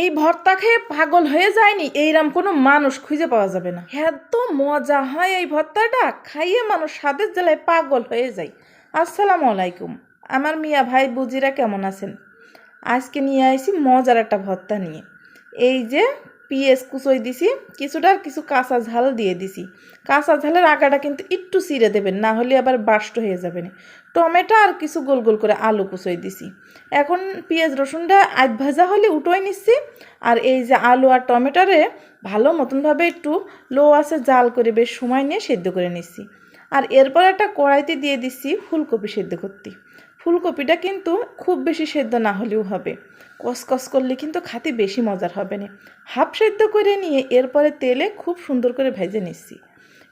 এই ভর্তা খেয়ে পাগল হয়ে যায়নি এইরকম কোনো মানুষ খুঁজে পাওয়া যাবে না। এত মজা হয় এই ভর্তাটা, খাইয়ে মানুষ স্বাদের জেলায় পাগল হয়ে যায়। আসসালামু আলাইকুম। আমার মিয়া ভাই বুজিরা কেমন আছেন? আজকে নিয়ে আসি মজার একটা ভর্তা নিয়ে। এই যে পিএস কুচোই দিছি, কিছুটা আর কিছু কাঁচা ঝাল দিয়ে দিছি। কাঁচা ঝালের আগাটা কিন্তু একটু চিড়ে দেবেন, না হলে আবার বাষ্ট হয়ে যাবে না। টমেটো আর কিছু গোল গোল করে আলু কুচোই দিছি। এখন পেঁয়াজ রসুনটা আধ ভাজা হলে উটোই নিচ্ছি, আর এই যে আলু আর টমেটোরে ভালো মতনভাবে একটু লো আছে জাল করে বেশ সময় নিয়ে সেদ্ধ করে নিচ্ছি। আর এরপর একটা কড়াইতে দিয়ে দিচ্ছি ফুলকপি সেদ্ধ করতে। ফুলকপিটা কিন্তু খুব বেশি সেদ্ধ না হলেও হবে। কসকস করলে কিন্তু খাতে বেশি মজার হবে না। হাফ সেদ্ধ করে নিয়ে এরপরে তেলে খুব সুন্দর করে ভেজে নিচ্ছি।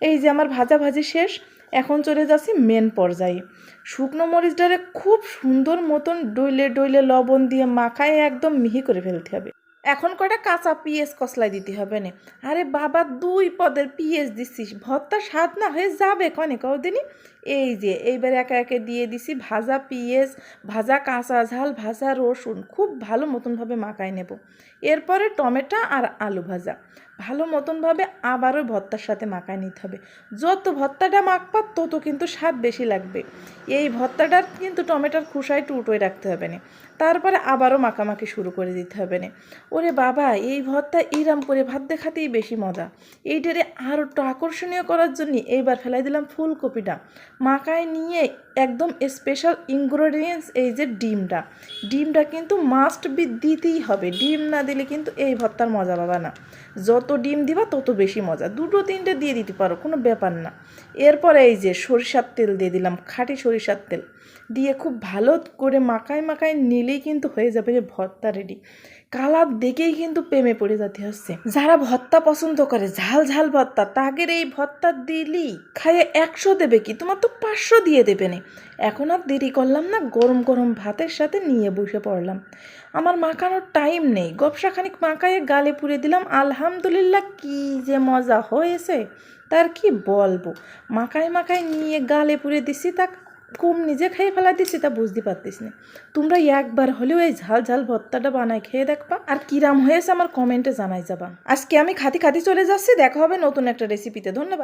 এই যে আমার ভাজা ভাজি শেষ, এখন চলে যাচ্ছি মেন পর্যায়ে। শুকনো মরিচটারে খুব সুন্দর মতন ডইলে ডইলে লবণ দিয়ে মাখায় একদম মিহি করে ফেলতে হবে। এখন কটা কাঁচা পিঁয়াজ কসলাই দিতে হবে না। আরে বাবা, দুই পদের পিঁয়াজ দিচ্ছিস ভর্তা স্বাদ না হয়ে যাবে কনে কদিনই এই যে, এইবার একে একে দিয়ে দিছি ভাজা পিঁয়াজ, ভাজা কাঁচা ঝাল, ভাজা রসুন, খুব ভালো মতনভাবে মাখায় নেব। এরপরে টমেটো আর আলু ভাজা। ভালো মতনভাবে আবারও ভর্তার সাথে মাখায় নিতে হবে। যত ভর্তাটা মাখবা, তত কিন্তু স্বাদ বেশি লাগবে। এই ভর্তাটার কিন্তু টমেটোর খোসায় টুটোয় রাখতে হবে না। তারপরে আবারও মাখামাখি শুরু করে দিতে হবে না। ওরে বাবা, এই ভর্তা ইরাম করে ভাত দেখাতেই বেশি মজা। এইটারে আরও একটু আকর্ষণীয় করার জন্য এইবার ফেলাই দিলাম ফুলকপিটা। মাখায় নিয়ে একদম স্পেশাল ইনগ্রেডিয়েন্টস এই যে ডিমটা। ডিমটা কিন্তু মাস্ট বি দিতেই হবে। ডিম না দিলে কিন্তু এই ভর্তার মজা পাবা না। যত ডিম দিবা তত বেশি মজা। দুটো তিনটে দিয়ে দিতে পারো, কোনো ব্যাপার না। এরপর এই যে সরিষার তেল দিয়ে দিলাম, খাঁটি সরিষার তেল। দিয়ে খুব ভালো করে মাখায় মাখায় নিলেই কিন্তু হয়ে যাবে যে ভর্তা রেডি কালার দেখেই কিন্তু প্রেমে পড়ে যেতে হচ্ছে। যারা ভর্তা পছন্দ করে, ঝাল ঝাল ভর্তা তাগের এই ভর্তা দিলি খাইয়ে একশো দেবে কি? তোমার তো পাঁচশো দিয়ে দেবে না। এখন আর দেরি করলাম না, গরম গরম ভাতের সাথে নিয়ে বসে পড়লাম। আমার মাখানোর টাইম নেই। গপসা খানিক মাখায়ে গালে পুড়ে দিলাম। আলহামদুলিল্লাহ, কি যে মজা হয়েছে। তার কি বলব? মাখায় মাখায় নিয়ে গালে পুড়ে দিছি, তা কম নিজে খেয়ে ফেলা দিচ্ছি, তা বুঝতে পারতিস না। তোমরা একবার হলেও এই ঝাল ঝাল ভত্তাটা বানায় খেয়ে দেখবা। আর কিরাম হয়েছে আমার কমেন্টে জানাই যাবা। আজকে আমি খাতি খাতি চলে যাচ্ছি, দেখা হবে নতুন একটা রেসিপিতে ধন্যবাদ।